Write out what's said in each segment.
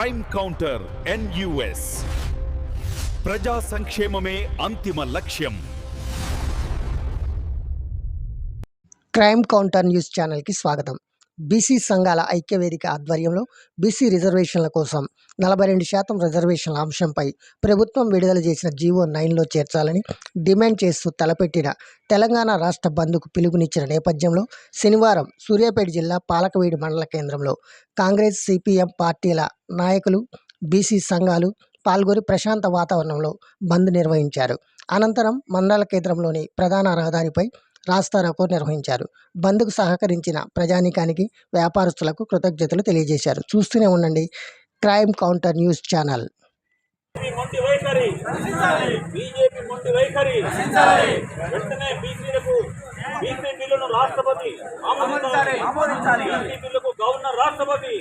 Crime counter NUS ప్రజా సంక్షేమమే అంతిమ లక్ష్యం క్రైమ్ కౌంటర్ న్యూస్ ఛానల్కి స్వాగతం బీసీ సంఘాల ఐక్యవేదిక ఆధ్వర్యంలో బీసీ రిజర్వేషన్ల కోసం నలభై రెండు శాతం రిజర్వేషన్ల అంశంపై ప్రభుత్వం విడుదల చేసిన జీవో నైన్లో చేర్చాలని డిమాండ్ చేస్తూ తలపెట్టిన తెలంగాణ రాష్ట్ర బంద్కు పిలుపునిచ్చిన నేపథ్యంలో శనివారం సూర్యాపేట జిల్లా పాలకవీడి మండల కేంద్రంలో కాంగ్రెస్ సిపిఎం పార్టీల నాయకులు బీసీ సంఘాలు పాల్గొని ప్రశాంత వాతావరణంలో బంద్ నిర్వహించారు. అనంతరం మండల కేంద్రంలోని ప్రధాన రహదారిపై రాస్తారోకో నిర్వహించారు. బంద్కు సహకరించిన ప్రజానీకానికి వ్యాపారస్తులకు కృతజ్ఞతలు తెలియజేశారు. చూస్తూనే ఉండండి. Crime counter news channel. BJP మొండి వైఖరి. బీజేపీ మొండి వైఖరి. వెంటనే బీసీలకు బీసీ బిల్లును రాష్ట్రపతి ఆమోదించాలి. బీసీ బిల్లుకు గవర్నర్ రాష్ట్రపతి.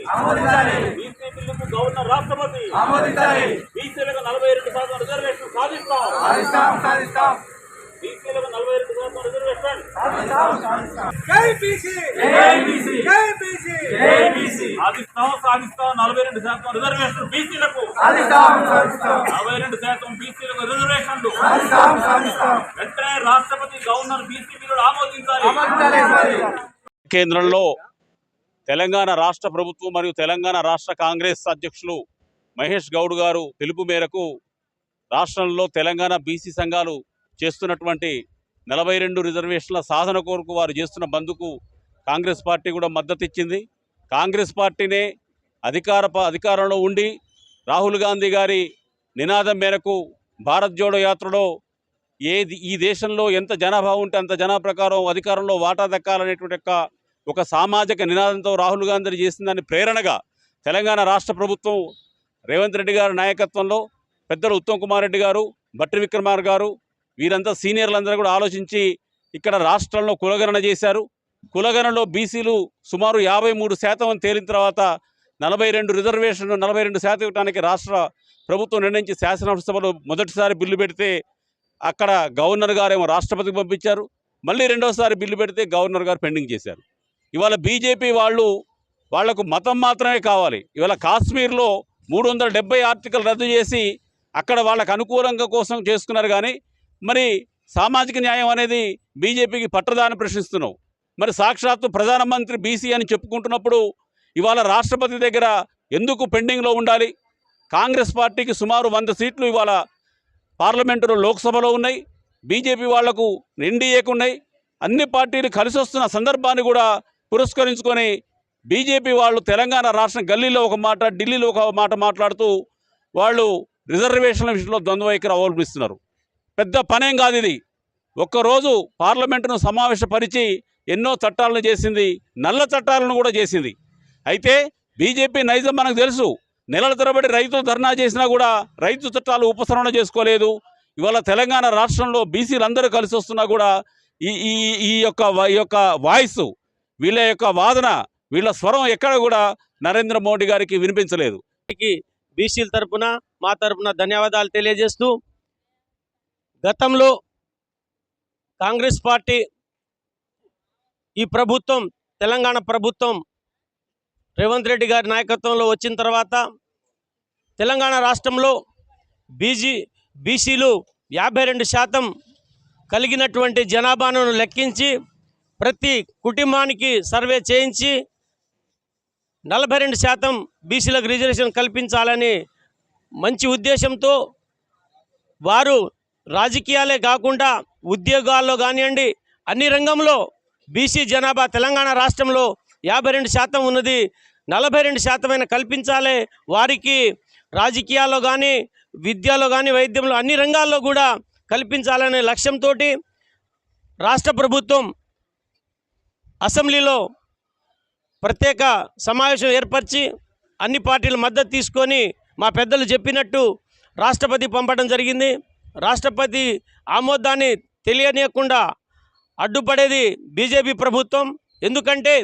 బీసీ బిల్లుకు గవర్నర్ రాష్ట్రపతి. బీసీలకు నలభై రెండు శాతం రిజర్వేషన్ సాధిస్తాం. బీసీలకు నలభై రెండు శాతం రిజర్వేషన్ జై బీసీ! జై బీసీ! జై బీసీ! జై బీసీ! సాధిస్తాం సాధిస్తాం నలభై రెండు శాతం రిజర్వేషన్ బీసీలకు. సాధిస్తాం సాధిస్తాం. నలభై రెండు శాతం బీసీలకు రిజర్వేషన్లు. సాధిస్తాం సాధిస్తాం. వెంటనే రాష్ట్రపతి గవర్నర్ బీసీ బిల్లును ఆమోదించాలి. అమర్చాలి మరి కేంద్రంలో తెలంగాణ రాష్ట్ర ప్రభుత్వం మరియు తెలంగాణ రాష్ట్ర కాంగ్రెస్ అధ్యక్షులు మహేష్ గౌడ్ గారు పిలుపు మేరకు రాష్ట్రంలో తెలంగాణ బీసీ సంఘాలు చేస్తున్నటువంటి నలభై రెండు రిజర్వేషన్ల సాధన కోరకు వారు చేస్తున్న బంద్కు కాంగ్రెస్ పార్టీ కూడా మద్దతు ఇచ్చింది కాంగ్రెస్ పార్టీనే అధికార ప- అధికారంలో ఉండి రాహుల్ గాంధీ గారి నినాదం మేరకు భారత్ జోడో యాత్రలో ఏది ఈ దేశంలో ఎంత జనాభా ఉంటే అంత జనాభా ప్రకారం అధికారంలో వాటా దక్కాలనేటువంటి యొక్క ఒక సామాజిక నినాదంతో రాహుల్ గాంధీ చేసిందని ప్రేరణగా తెలంగాణ రాష్ట్ర ప్రభుత్వం రేవంత్ రెడ్డి గారి నాయకత్వంలో పెద్దలు ఉత్తమ్ కుమార్ రెడ్డి గారు భట్టి విక్రమార్ గారు వీరంతా సీనియర్లందరూ కూడా ఆలోచించి ఇక్కడ రాష్ట్రంలో కులగణన చేశారు. కులగణనలో బీసీలు సుమారు యాభై మూడు శాతం అని తేలిన తర్వాత నలభై రెండు రిజర్వేషన్ నలభై రెండు శాతం ఇవ్వడానికి రాష్ట్ర ప్రభుత్వం నిర్ణయించి శాసనసభలో మొదటిసారి బిల్లు పెడితే అక్కడ గవర్నర్ గారేమో రాష్ట్రపతికి పంపించారు. మళ్ళీ రెండోసారి బిల్లు పెడితే గవర్నర్ గారు పెండింగ్ చేశారు. ఇవాళ బీజేపీ వాళ్ళు వాళ్ళకు మతం మాత్రమే కావాలి. ఇవాళ కాశ్మీర్లో మూడు వందల డెబ్బై ఆర్టికల్ రద్దు చేసి అక్కడ వాళ్ళకు అనుకూలంగా కోసం చేసుకున్నారు కానీ మరి సామాజిక న్యాయం అనేది బీజేపీకి పట్టదాని ప్రశ్నిస్తున్నావు. మరి సాక్షాత్తు ప్రధానమంత్రి బీసీ అని చెప్పుకుంటున్నప్పుడు ఇవాళ రాష్ట్రపతి దగ్గర ఎందుకు పెండింగ్లో ఉండాలి? కాంగ్రెస్ పార్టీకి సుమారు వంద సీట్లు ఇవాళ పార్లమెంటులో లోక్సభలో ఉన్నాయి. బీజేపీ వాళ్ళకు ఎన్డీఏకు ఉన్నాయి. అన్ని పార్టీలు కలిసి వస్తున్న సందర్భాన్ని కూడా పురస్కరించుకొని బీజేపీ వాళ్ళు తెలంగాణ రాష్ట్రం గల్లీలో ఒక మాట ఢిల్లీలో ఒక మాట మాట్లాడుతూ వాళ్ళు రిజర్వేషన్ల విషయంలో ద్వంద్వ వైఖరి అవలంబిస్తున్నారు. పెద్ద పనేం కాదు ఇది. ఒక్కరోజు పార్లమెంటును సమావేశపరిచి ఎన్నో చట్టాలను చేసింది నల్ల చట్టాలను కూడా చేసింది. అయితే బీజేపీ నైజం మనకు తెలుసు. నెలల తరబడి రైతులు ధర్నా చేసినా కూడా రైతు చట్టాలు ఉపసంహరణ చేసుకోలేదు. ఇవాళ తెలంగాణ రాష్ట్రంలో బీసీలందరూ కలిసి వస్తున్నా కూడా ఈ ఈ ఈ యొక్క ఈ యొక్క వాయిస్ వీళ్ళ యొక్క వాదన వీళ్ళ స్వరం ఎక్కడ కూడా నరేంద్ర మోడీ గారికి వినిపించలేదు. బీసీల తరఫున మా తరపున ధన్యవాదాలు తెలియజేస్తూ గతంలో కాంగ్రెస్ పార్టీ ఈ ప్రభుత్వం తెలంగాణ ప్రభుత్వం రేవంత్ రెడ్డి గారి నాయకత్వంలో వచ్చిన తర్వాత తెలంగాణ రాష్ట్రంలో బీజీ బీసీలు యాభై రెండు శాతం కలిగినటువంటి జనాభాను లెక్కించి ప్రతి కుటుంబానికి సర్వే చేయించి నలభై రెండు శాతం బీసీలకు రిజర్వేషన్ కల్పించాలని మంచి ఉద్దేశంతో వారు రాజకీయాలే కాకుండా ఉద్యోగాల్లో కానివ్వండి అన్ని రంగంలో బీసీ జనాభా తెలంగాణ రాష్ట్రంలో యాభై రెండు శాతం ఉన్నది. నలభై రెండు శాతమైన కల్పించాలి. వారికి రాజకీయాల్లో కానీ విద్యలో కానీ వైద్యంలో అన్ని రంగాల్లో కూడా కల్పించాలనే లక్ష్యంతో రాష్ట్ర ప్రభుత్వం అసెంబ్లీలో ప్రత్యేక సమావేశం ఏర్పరిచి అన్ని పార్టీల మద్దతు తీసుకొని మా పెద్దలు చెప్పినట్టు రాష్ట్రపతి పంపడం జరిగింది. రాష్ట్రపతి ఆమోదాన్ని తెలియనీయకుండా అడ్డుపడేది బీజేపీ ప్రభుత్వం. ఎందుకంటే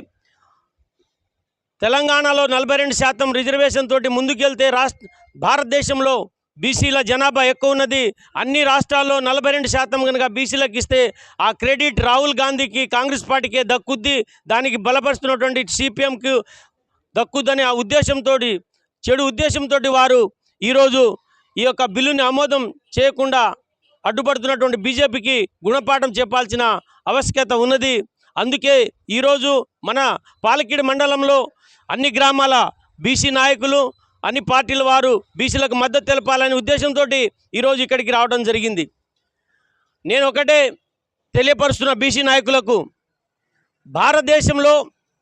తెలంగాణలో నలభై రెండు శాతం రిజర్వేషన్ తోటి ముందుకెళ్తే రాష్ట్ర భారతదేశంలో బీసీల జనాభా ఎక్కువ ఉన్నది. అన్ని రాష్ట్రాల్లో నలభై రెండు శాతం కనుక బీసీలకు ఇస్తే ఆ క్రెడిట్ రాహుల్ గాంధీకి కాంగ్రెస్ పార్టీకే దక్కుద్ది. దానికి బలపరుస్తున్నటువంటి సిపిఎంకి దక్కుద్దని ఆ ఉద్దేశంతో చెడు ఉద్దేశంతో వారు ఈరోజు ఈ యొక్క బిల్లుని ఆమోదం చేయకుండా అడ్డుపడుతున్నటువంటి బీజేపీకి గుణపాఠం చెప్పాల్సిన ఆవశ్యకత ఉన్నది. అందుకే ఈరోజు మన పాలకీడు మండలంలో అన్ని గ్రామాల బీసీ నాయకులు అన్ని పార్టీల వారు బీసీలకు మద్దతు తెలపాలనే ఉద్దేశంతో ఈరోజు ఇక్కడికి రావడం జరిగింది. నేను ఒకటే తెలియపరుస్తున్న బీసీ నాయకులకు భారతదేశంలో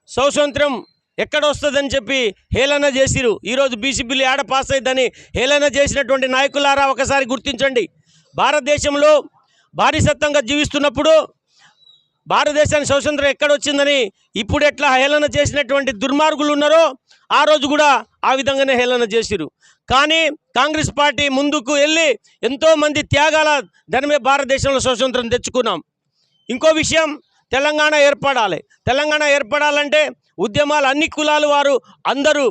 స్వాతంత్రం ఎక్కడ వస్తుందని చెప్పి హేళన చేసిరు. ఈరోజు బీసీ బిల్లు ఏడ పాస్ అయిందని హేళన చేసినటువంటి నాయకులారా ఒకసారి గుర్తించండి. భారతదేశంలో భారీసత్వంగా జీవిస్తున్నప్పుడు భారతదేశానికి స్వతంత్రం ఎక్కడ వచ్చిందని ఇప్పుడు ఎట్లా హేళన చేసినటువంటి దుర్మార్గులు ఉన్నారో ఆ రోజు కూడా ఆ విధంగానే హేళన చేసిరు. కానీ కాంగ్రెస్ పార్టీ ముందుకు వెళ్ళి ఎంతోమంది త్యాగాల ధనమే భారతదేశంలో స్వతంత్రం తెచ్చుకున్నాం. ఇంకో విషయం తెలంగాణ ఏర్పడాలి. తెలంగాణ ఏర్పడాలంటే ఉద్యమాలు అన్ని కులాలు వారు అందరూ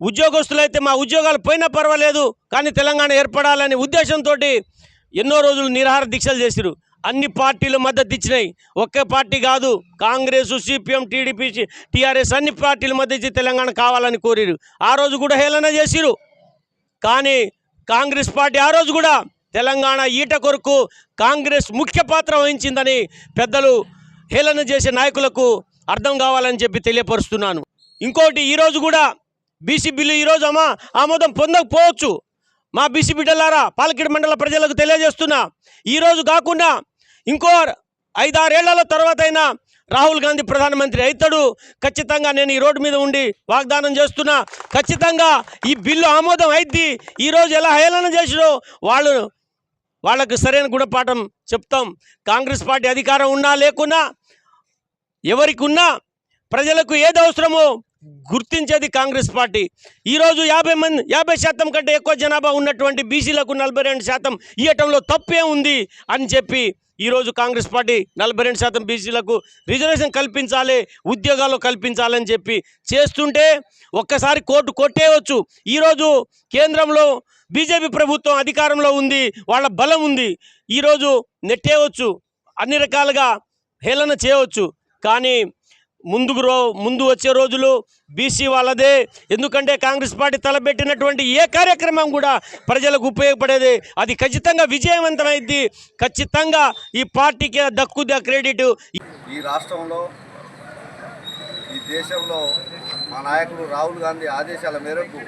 ఉద్యోగస్తులైతే మా ఉద్యోగాలు పోయినా పర్వాలేదు కానీ తెలంగాణ ఏర్పడాలనే ఉద్దేశంతో ఎన్నో రోజులు నిరాహార దీక్షలు చేసిరు అన్ని పార్టీలు మద్దతు ఇచ్చినాయి ఒకే పార్టీ కాదు కాంగ్రెస్ సిపిఎం టీడీపీ టీఆర్ఎస్ అన్ని పార్టీలు మద్దతు ఇచ్చి తెలంగాణ కావాలని కోరిరు ఆ రోజు కూడా హేళన చేసిరు కానీ కాంగ్రెస్ పార్టీ ఆ రోజు కూడా తెలంగాణ ఈట కొరకు కాంగ్రెస్ ముఖ్య పాత్ర వహించిందని పెద్దలు హేళన చేసే నాయకులకు అర్థం కావాలని చెప్పి తెలియపరుస్తున్నాను. ఇంకోటి ఈరోజు కూడా బీసీ బిల్లు ఈరోజు అమ్మా ఆమోదం పొందకపోవచ్చు. మా బీసీ బిడ్డలారా పాలకిడి మండల ప్రజలకు తెలియజేస్తున్నా ఈరోజు కాకుండా ఇంకో ఐదారేళ్ళ తర్వాత అయినా రాహుల్ గాంధీ ప్రధానమంత్రి అవుతాడు ఖచ్చితంగా నేను ఈ రోడ్డు మీద ఉండి వాగ్దానం చేస్తున్నా. ఖచ్చితంగా ఈ బిల్లు ఆమోదం అయింది ఈరోజు ఎలా హేళన చేసిరో వాళ్ళు వాళ్ళకు సరైన గుణపాఠం చెప్తాం. కాంగ్రెస్ పార్టీ అధికారం ఉన్నా లేకున్నా ఎవరికున్నా ప్రజలకు ఏది అవసరమో గుర్తించేది కాంగ్రెస్ పార్టీ. ఈరోజు యాభై మంది యాభై శాతం కంటే ఎక్కువ జనాభా ఉన్నటువంటి బీసీలకు నలభై రెండు శాతం ఇవ్వటంలో తప్పే ఉంది అని చెప్పి ఈరోజు కాంగ్రెస్ పార్టీ నలభై రెండు శాతం బీసీలకు రిజర్వేషన్ కల్పించాలి ఉద్యోగాలు కల్పించాలని చెప్పి చేస్తుంటే ఒక్కసారి కోర్టు కొట్టేయవచ్చు ఈరోజు కేంద్రంలో బీజేపీ ప్రభుత్వం అధికారంలో ఉంది వాళ్ళ బలం ఉంది. ఈరోజు నెట్టేయవచ్చు అన్ని రకాలుగా హేళన చేయవచ్చు కానీ ముందుకు రో ముందు వచ్చే రోజులు బీసీ వాళ్ళదే. ఎందుకంటే కాంగ్రెస్ పార్టీ తలబెట్టినటువంటి ఏ కార్యక్రమం కూడా ప్రజలకు ఉపయోగపడేది. అది ఖచ్చితంగా విజయవంతమైంది ఖచ్చితంగా ఈ పార్టీకి దక్కుదా క్రెడిట్. ఈ రాష్ట్రంలో ఈ దేశంలో మా నాయకుడు రాహుల్ గాంధీ ఆదేశాల మేరకు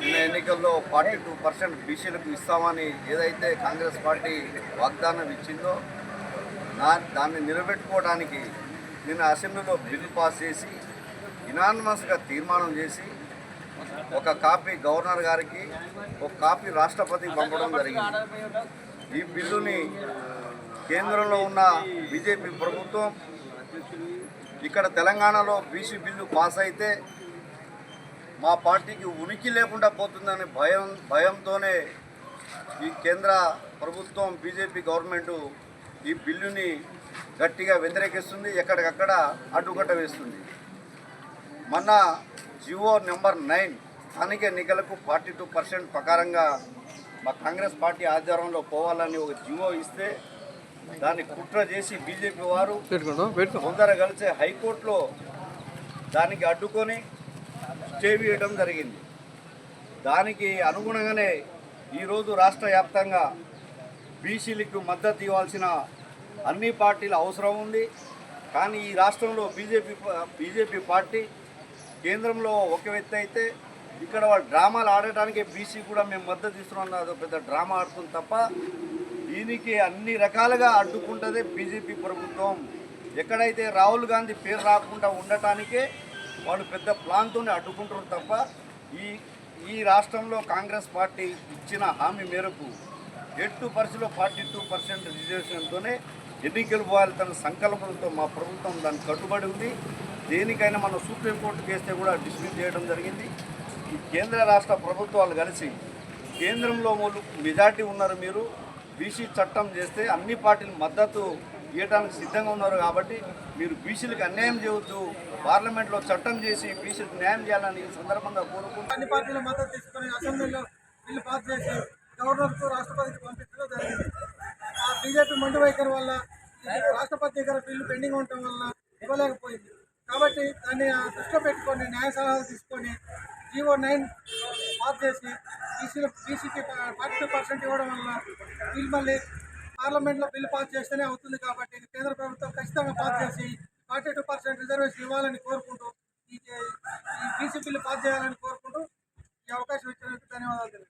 నిన్న ఎన్నికల్లో ఫార్టీ టూ పర్సెంట్ బీసీలకు ఇస్తామని ఏదైతే కాంగ్రెస్ పార్టీ వాగ్దానం ఇచ్చిందో నా దాన్ని నిలబెట్టుకోవడానికి నిన్న అసెంబ్లీలో బిల్లు పాస్ చేసి ఇనానమస్గా తీర్మానం చేసి ఒక కాపీ గవర్నర్ గారికి ఒక కాపీ రాష్ట్రపతికి పంపడం జరిగింది. ఈ బిల్లుని కేంద్రంలో ఉన్న బీజేపీ ప్రభుత్వం ఇక్కడ తెలంగాణలో బీసీ బిల్లు పాస్ అయితే మా పార్టీకి ఉనికి లేకుండా పోతుందనే భయం భయంతోనే ఈ కేంద్ర ప్రభుత్వం బీజేపీ గవర్నమెంట్ ఈ బిల్లుని గట్టిగా వ్యతిరేకిస్తుంది ఎక్కడికక్కడ అడ్డుకట్ట వేస్తుంది. మొన్న జివో నెంబర్ నైన్ స్థానిక ఎన్నికలకు ఫార్టీ టూ పర్సెంట్ ప్రకారంగా మా కాంగ్రెస్ పార్టీ ఆధ్వర్యంలో పోవాలని ఒక జివో ఇస్తే దాన్ని కుట్ర చేసి బీజేపీ వారు ముందర కలిసి హైకోర్టులో దానికి అడ్డుకొని స్టే వేయడం జరిగింది. దానికి అనుగుణంగానే ఈరోజు రాష్ట్ర వ్యాప్తంగా బీసీలకు మద్దతు ఇవ్వాల్సిన అన్ని పార్టీల అవసరం ఉంది. కానీ ఈ రాష్ట్రంలో బీజేపీ బీజేపీ పార్టీ కేంద్రంలో ఒక వ్యక్తి అయితే ఇక్కడ వాళ్ళు డ్రామాలు ఆడటానికి బీసీ కూడా మేము మద్దతు ఇస్తున్నాం. అదో పెద్ద డ్రామా ఆడుతుంది తప్ప దీనికి అన్ని రకాలుగా అడ్డుకుంటుంది బీజేపీ ప్రభుత్వం. ఎక్కడైతే రాహుల్ గాంధీ పేరు రాకుండా ఉండటానికే వాళ్ళు పెద్ద ప్లాన్తోనే అడ్డుకుంటారు తప్ప ఈ ఈ రాష్ట్రంలో కాంగ్రెస్ పార్టీ ఇచ్చిన హామీ మేరకు ఎట్టు పరిస్థితిలో ఫార్టీ టూ పర్సెంట్ రిజర్వేషన్తోనే ఎన్నికలు పోవాలి తన సంకల్పంతో మా ప్రభుత్వం దానికి కట్టుబడి ఉంది. దేనికైనా మనం సుప్రీంకోర్టు కేస్తే కూడా డిస్మిస్ చేయడం జరిగింది. ఈ కేంద్ర రాష్ట్ర ప్రభుత్వాలు కలిసి కేంద్రంలో మూడు మెజార్టీ ఉన్నారు మీరు. బీసీ చట్టం చేస్తే అన్ని పార్టీలు మద్దతు ఇవ్వడానికి సిద్ధంగా ఉన్నారు కాబట్టి మీరు బీసీలకు అన్యాయం చేయొద్దు. పార్లమెంట్లో చట్టం చేసి బీసీలకు న్యాయం చేయాలని ఈ సందర్భంగా కోరుకుంటున్నాను. అన్ని పార్టీల మద్దతు అసెంబ్లీలో బిల్లు పాస్ చేసి గవర్నర్కు రాష్ట్రపతికి పంపించడం జరిగింది. ఆ బీజేపీ మండు వైఖరి వల్ల రాష్ట్రపతి దగ్గర బిల్లు పెండింగ్ ఉండటం వల్ల ఇవ్వలేకపోయింది. కాబట్టి దాన్ని ఆ దృష్టిలో పెట్టుకొని న్యాయ సలహాలు తీసుకొని జీవో నైన్ పాస్ చేసి బీసీలో బీసీకి ఫార్టీ టూ పర్సెంట్ ఇవ్వడం వల్ల బిల్ మళ్ళీ పార్లమెంట్లో బిల్లు పాస్ చేస్తేనే అవుతుంది కాబట్టి కేంద్ర ప్రభుత్వం ఖచ్చితంగా పాస్ చేసి ఫార్టీ టూ పర్సెంట్ రిజర్వేషన్ ఇవ్వాలని కోరుకుంటూ ఈ ఈ బీసీ బిల్లు పాస్ చేయాలని కోరుకుంటూ ఈ అవకాశం ఇచ్చినందుకు ధన్యవాదాలు.